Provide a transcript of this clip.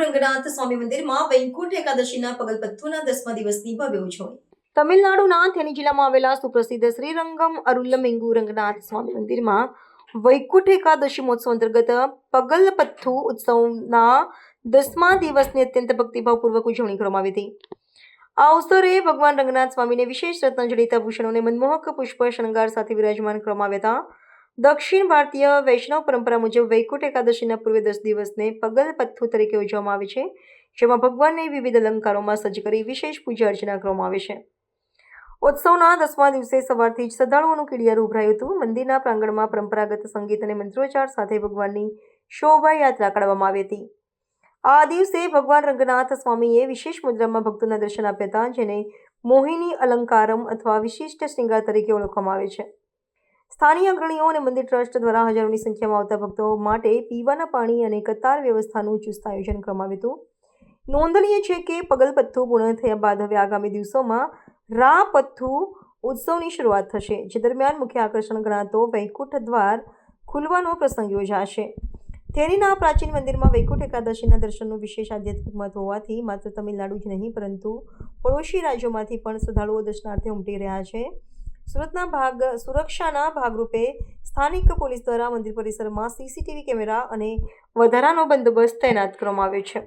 રંગનાથ સ્વામી મંદિરમાં વૈકુંઠ એકાદશીના પગલપત્થુના દસમા દિવસની ભવ્ય ઉજવણી તમિલનાડુના થેની જિલ્લામાં આવેલા સુપ્રસિદ્ધ શ્રીરંગમ અરુલ્લમેંગુ રંગનાથ સ્વામી મંદિરમાં વૈકુંઠ એકાદશી મહોત્સવ અંતર્ગત પગલપથ્થુ ઉત્સવના દસમા દિવસની અત્યંત ભક્તિભાવપૂર્વક ઉજવણી કરવામાં આવી હતી આ અવસરે ભગવાન રંગનાથ સ્વામીને વિશેષ રત્નજડિત આભૂષણોને મનમોહક પુષ્પ શણગાર સાથે વિરાજમાન કરવામાં આવ્યા હતા દક્ષિણ ભારતીય વૈષ્ણવ પરંપરા મુજબ વૈકુંઠ એકાદશીના પૂર્વે દસ દિવસને પગલ પથ્થુ તરીકે ઉજવવામાં આવે છે, જેમાં ભગવાનને વિવિધ અલંકારોમાં સજ્જ કરી વિશેષ પૂજા અર્ચના કરવામાં આવે છે. ઉત્સવના દસમા દિવસે સવારથી જ શ્રદ્ધાળુઓનું કીડિયારું ઉભરાયું હતું. મંદિરના પ્રાંગણમાં પરંપરાગત સંગીત અને મંત્રોચ્ચાર સાથે ભગવાનની શોભાયાત્રા કાઢવામાં આવી હતી. આ દિવસે ભગવાન રંગનાથ સ્વામીએ વિશેષ મુદ્રામાં ભક્તોના દર્શન આપ્યા હતા, જેને મોહિની અલંકારમ અથવા વિશિષ્ટ શૃંગાર તરીકે ઓળખવામાં આવે છે. સ્થાનિય અગ્રણીઓ અને મંદિર ટ્રસ્ટ દ્વારા હજારોની સંખ્યામાં આવતા ભક્તો માટે પીવાના પાણી અને કતાર વ્યવસ્થાનું ચુસ્ત આયોજન કરવામાં આવ્યું હતું. નોંધનીય છે કે પગલપથ્થુ પૂર્ણ થયા બાદ હવે આગામી દિવસોમાં રા પથ્થુ ઉત્સવની શરૂઆત થશે, જે દરમિયાન મુખ્ય આકર્ષણ ગણાતો વૈકુંઠ દ્વાર ખુલવાનો પ્રસંગ યોજાશે. તેનીના પ્રાચીન મંદિરમાં વૈકુંઠ એકાદશીના દર્શનનું વિશેષ આધ્યાત્મિક મહત્વ હોવાથી માત્ર તમિલનાડુ જ નહીં, પરંતુ પડોશી રાજ્યોમાંથી પણ શ્રદ્ધાળુઓ દર્શનાર્થે ઉમટી રહ્યા છે. સુરતના ભાગ, સુરક્ષાના ભાગરૂપે સ્થાનિક પોલીસ દ્વારા મંદિર પરિસરમાં સીસીટીવી કેમેરા અને વધારાનો બંદોબસ્ત તૈનાત કરવામાં આવ્યો છે.